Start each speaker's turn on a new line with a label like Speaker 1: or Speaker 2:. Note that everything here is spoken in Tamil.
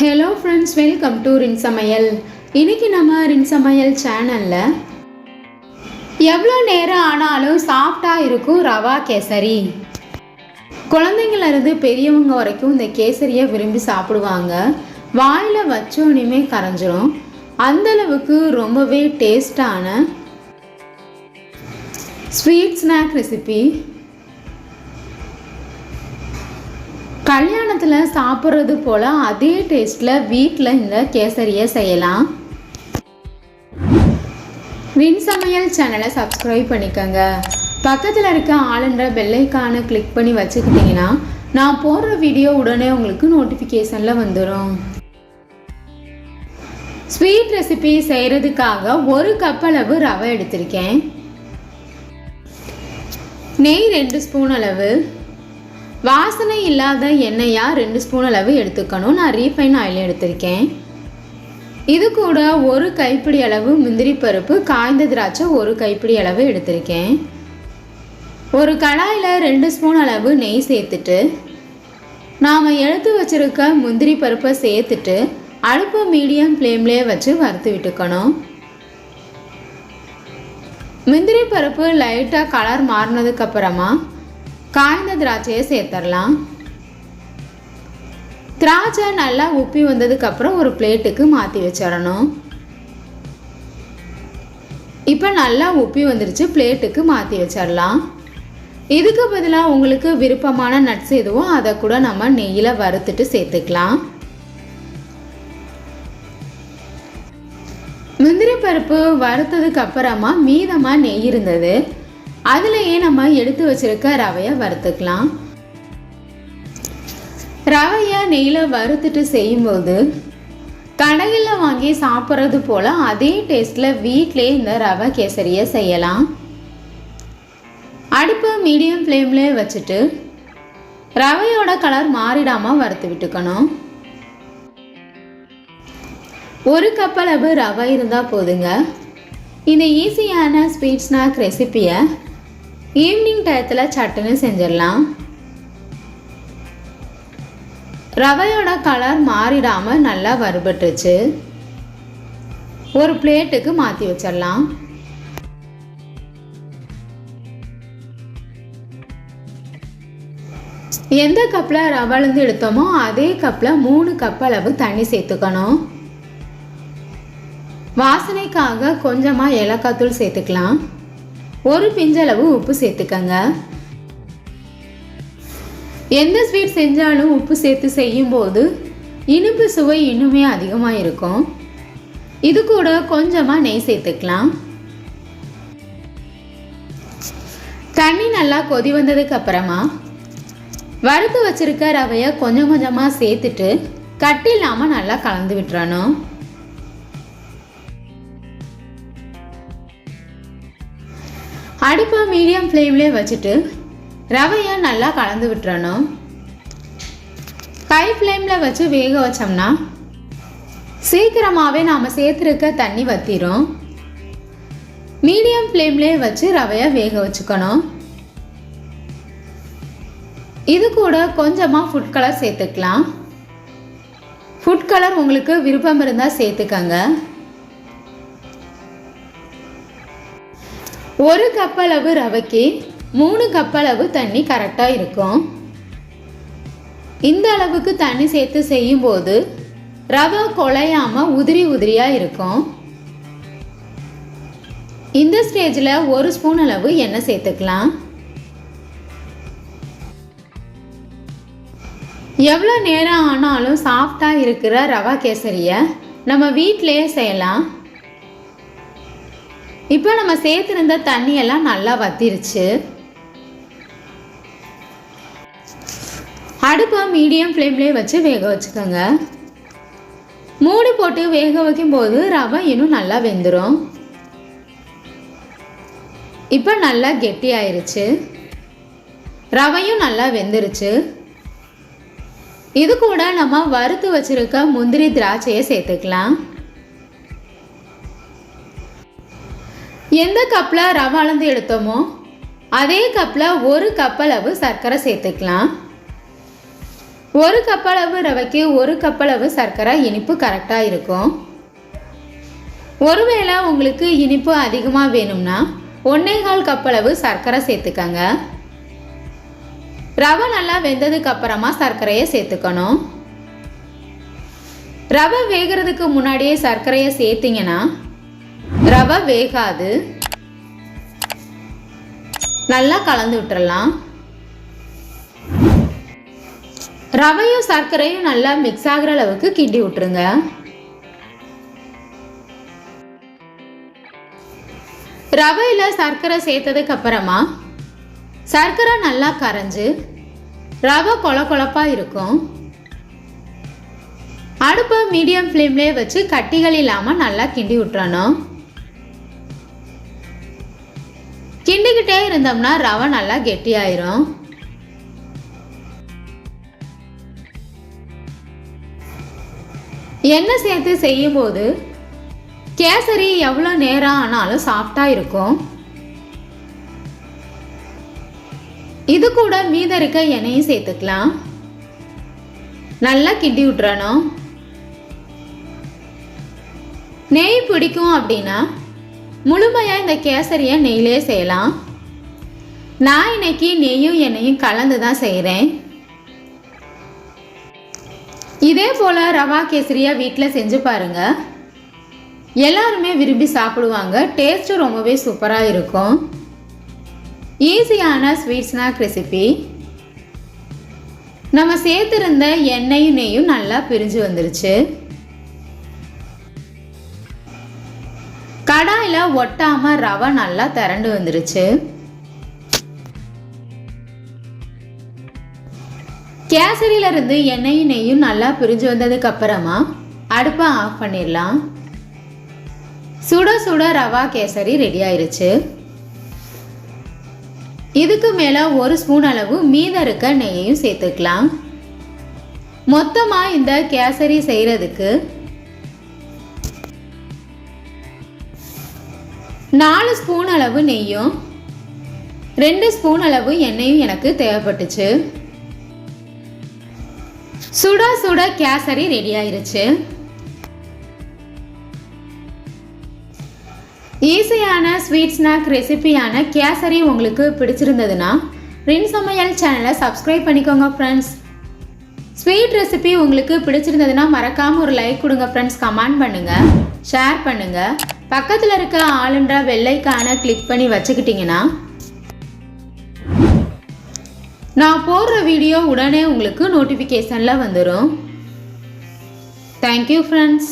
Speaker 1: ஹலோ ஃப்ரெண்ட்ஸ் வெல்கம் டு ரின் சமையல் இன்னைக்கு நம்ம ரின் சமையல் சேனலில் எவ்வளோ நேரம் ஆனாலும் சாஃப்டாக இருக்கும் ரவா கேசரி. குழந்தைங்கள்லேருந்து பெரியவங்க வரைக்கும் இந்த கேசரியை விரும்பி சாப்பிடுவாங்க. வாயில் வச்சோனையுமே கரைஞ்சிரும். அந்தளவுக்கு ரொம்பவே டேஸ்டான ஸ்வீட் ஸ்நாக் ரெசிபி கல்யாணத்தில் சாப்பிட்றது போல் அதே டேஸ்ட்டில் வீட்டில் இந்த கேசரியை செய்யலாம். வின் சமையல் சேனலை சப்ஸ்கிரைப் பண்ணிக்கோங்க. பக்கத்தில் இருக்க ஆளுன்ற பெல்லைக்கானை கிளிக் பண்ணி வச்சுக்கிட்டிங்கன்னா நான் போடுற வீடியோ உடனே உங்களுக்கு நோட்டிஃபிகேஷனில் வந்துடும் ஸ்வீட் ரெசிபி செய்கிறதுக்காக ஒரு கப் அளவு ரவை எடுத்திருக்கேன். நெய் ரெண்டு ஸ்பூன் அளவு. வாசனை இல்லாத எண்ணெயாக ரெண்டு ஸ்பூன் அளவு எடுத்துக்கணும். நான் ரீஃபைன் ஆயில் எடுத்திருக்கேன். இது கூட ஒரு கைப்பிடி அளவு முந்திரி பருப்பு காய்ந்த திராட்சை ஒரு கைப்பிடி அளவு எடுத்திருக்கேன். ஒரு கடாயில் ரெண்டு ஸ்பூன் அளவு நெய் சேர்த்துட்டு நாம் எடுத்து வச்சுருக்க முந்திரி பருப்பை சேர்த்துட்டு அடுப்பு மீடியம் ஃப்ளேம்லேயே வச்சு வறுத்து விட்டுக்கணும். முந்திரி பருப்பு லைட்டாக கலர் மாறினதுக்கப்புறமா காய்ந்த திராட்சையை சேர்த்துடலாம் திராட்சை நல்லா உப்பி வந்ததுக்கப்புறம் ஒரு பிளேட்டுக்கு மாற்றி வச்சிடணும் இப்போ நல்லா உப்பி வந்துருச்சு பிளேட்டுக்கு மாற்றி வச்சிடலாம் இதுக்கு பதிலாக உங்களுக்கு விருப்பமான நட்ஸ் எதுவும் அதை கூட நம்ம நெய்யில் வறுத்துட்டு சேர்த்துக்கலாம். முந்திரி பருப்பு வறுத்ததுக்கு அப்புறமா மீதமாக நெய் இருந்தது. அதுலேயே நம்ம எடுத்து வச்சிருக்க ரவையை வறுத்துக்கலாம். ரவையை நெய்யில் வறுத்துட்டு செய்யும்போது கடையில் வாங்கி சாப்பிட்றது போல் அதே டேஸ்ட்டில் வீட்டிலே இந்த ரவை கேசரியை செய்யலாம். அடுப்பு மீடியம் ஃப்ளேம்லேயே வச்சுட்டு ரவையோட கலர் மாறிடாமல் வறுத்து விட்டுக்கணும். ஒரு கப் அளவு ரவை இருந்தால் போதுங்க. இந்த ஈஸியான ஸ்வீட் ஸ்நாக் ரெசிப்பியை ஈவினிங் டயத்தில் சட்டுன்னு செஞ்சிடலாம். ரவையோட கலர் மாறிடாமல் நல்லா வறுபட்டுருச்சு. ஒரு பிளேட்டுக்கு மாற்றி வச்சிடலாம். எந்த கப்பில் ரவலேருந்து எடுத்தோமோ அதே கப்பில் மூணு கப் அளவு தண்ணி சேர்த்துக்கணும். வாசனைக்காக கொஞ்சமாக ஏலக்காய் தூள் சேர்த்துக்கலாம். ஒரு பிஞ்சளவு உப்பு சேர்த்துக்கங்க. எந்த ஸ்வீட் செஞ்சாலும் உப்பு சேர்த்து செய்யும்போது இனிப்பு சுவை இன்னுமே அதிகமாக இருக்கும் இது கூட கொஞ்சமாக நெய் சேர்த்துக்கலாம். தண்ணி நல்லா கொதி வந்ததுக்கு அப்புறமா வறுத்து வச்சிருக்க ரவையை கொஞ்சம் கொஞ்சமாக சேர்த்துட்டு கட்டி இல்லாமல் நல்லா கலந்து விட்டுறணும். அடுப்பை மீடியம் ஃப்ளேம்லேயே வச்சுட்டு ரவையை நல்லா கலந்து விட்டுறணும். ஹை ஃப்ளேமில் வச்சு வேக வச்சோம்னா சீக்கிரமாகவே நாம் சேர்த்துருக்க தண்ணி வத்திரும். மீடியம் ஃப்ளேம்லேயே வச்சு ரவையை வேக வச்சுக்கணும். இது கூட கொஞ்சமாக ஃபுட் கலர் சேர்த்துக்கலாம். ஃபுட் கலர் உங்களுக்கு விருப்பம் இருந்தால் சேர்த்துக்கங்க. ஒரு கப்பளவு ரவைக்கு மூணு கப்பளவு தண்ணி கரெக்டாக இருக்கும். இந்த அளவுக்கு தண்ணி சேர்த்து செய்யும்போது ரவை குலையாமல் உதிரி உதிரியாக இருக்கும். இந்த ஸ்டேஜில் ஒரு ஸ்பூன் அளவு எண்ணெய் சேர்த்துக்கலாம். எவ்வளோ நேரம் ஆனாலும் சாஃப்டாக இருக்கிற ரவா கேசரியை நம்ம வீட்டிலையே செய்யலாம். இப்போ நம்ம சேர்த்துருந்த தண்ணியெல்லாம் நல்லா வத்திருச்சு. அடுப்பை மீடியம் ஃப்ளேம்லேயே வச்சு வேக வச்சுக்கோங்க. மூடி போட்டு வேக வைக்கும்போது ரவை இன்னும் நல்லா வெந்துடும் இப்போ நல்லா கெட்டி ஆயிருச்சு ரவையும் நல்லா வெந்துருச்சு. இது கூட நம்ம வறுத்து வச்சுருக்க முந்திரி திராட்சையை சேர்த்துக்கலாம். எந்த கப்பில் ரவை அளந்து எடுத்தோமோ அதே கப்பில் ஒரு கப்பளவு சர்க்கரை சேர்த்துக்கலாம். ஒரு கப்பளவு ரவைக்கு ஒரு கப்பளவு சர்க்கரை இனிப்பு கரெக்டாக இருக்கும். ஒருவேளை உங்களுக்கு இனிப்பு அதிகமாக வேணும்னா ஒன்னேகால் கப்பளவு சர்க்கரை சேர்த்துக்கங்க. ரவை நல்லா வெந்ததுக்கு அப்புறமா சர்க்கரையை சேர்த்துக்கணும். ரவை வேகிறதுக்கு முன்னாடியே சர்க்கரையை சேர்த்திங்கன்னா ரவை வேகாது. நல்லா கலந்து விட்டுறலாம். ரவையும் சர்க்கரையும் நல்லா மிக்ஸ் ஆகிற அளவுக்கு கிண்டி விட்டுருங்க. ரவையில் சர்க்கரை சேர்த்ததுக்கு அப்புறமா சர்க்கரை நல்லா கரைஞ்சு ரவை கொல கொலப்பாக இருக்கும். அடுப்பை மீடியம் ஃப்ளேம்லேயே வச்சு கட்டிகள் இல்லாமல் நல்லா கிண்டி விட்டுறணும். கிண்டிக்கிட்டே இருந்தோம்னா ரவை நல்லா கெட்டியாயிரும். எண்ணெய் சேர்த்து செய்யும்போது கேசரி எவ்வளோ நேரம் ஆனாலும் சாஃப்டாக இருக்கும். இது கூட மீத இருக்க எண்ணெயும் சேர்த்துக்கலாம். நல்லா கிண்டி விட்டுறணும். நெய் பிடிக்கும் அப்படின்னா முழுமையாக இந்த கேசரியை நெய்லே செய்யலாம். நான் இன்னைக்கு நெய்யும் எண்ணெயும் கலந்து தான் செய்கிறேன் இதே போல் ரவா கேசரியை வீட்டில் செஞ்சு பாருங்கள் எல்லாருமே விரும்பி சாப்பிடுவாங்க. டேஸ்ட்டும் ரொம்பவே சூப்பராக இருக்கும். ஈஸியான ஸ்வீட்ஸ்னா ரெசிபி நம்ம சேர்த்துருந்த எண்ணெயும் நெய்யும் நல்லா பிரிஞ்சு வந்துருச்சு. வாயில் ஒட்டாம ரவை நல்லா திரண்டு வந்துருச்சு. கேசரியிலிருந்து எண்ணெயும் நெய்யும் நல்லா பிரிஞ்சு வந்ததுக்கு அப்புறமா அடுப்பை ஆஃப் பண்ணிடலாம். சுட சுட ரவா கேசரி ரெடி ஆயிருச்சு. இதுக்கு மேலே ஒரு ஸ்பூன் அளவு மீத இருக்க நெய்யையும் சேர்த்துக்கலாம். மொத்தமாக இந்த கேசரி செய்கிறதுக்கு நாலு ஸ்பூன் அளவு நெய்யும் ரெண்டு ஸ்பூன் அளவு எண்ணெயும் எனக்கு தேவைப்பட்டுச்சு. சுட சுட கேசரி ரெடி ஆயிருச்சு. ஈஸியான ஸ்வீட் ஸ்நாக் ரெசிபியான கேசரி உங்களுக்கு பிடிச்சிருந்ததுன்னா ரின் சமையல் சேனலை சப்ஸ்கிரைப் பண்ணிக்கோங்க ஃப்ரெண்ட்ஸ் ஸ்வீட் ரெசிபி உங்களுக்கு பிடிச்சிருந்ததுன்னா மறக்காமல் ஒரு லைக் கொடுங்க ஃப்ரெண்ட்ஸ் கமெண்ட் பண்ணுங்கள் ஷேர் பண்ணுங்கள் பக்கத்தில் இருக்க ஆளுன்ற வெள்ளைக்கான கிளிக் பண்ணி வச்சுக்கிட்டிங்கன்னா நான் போடுற வீடியோ உடனே உங்களுக்கு நோட்டிஃபிகேஷனில் வந்துடும் தேங்க்யூ ஃப்ரெண்ட்ஸ்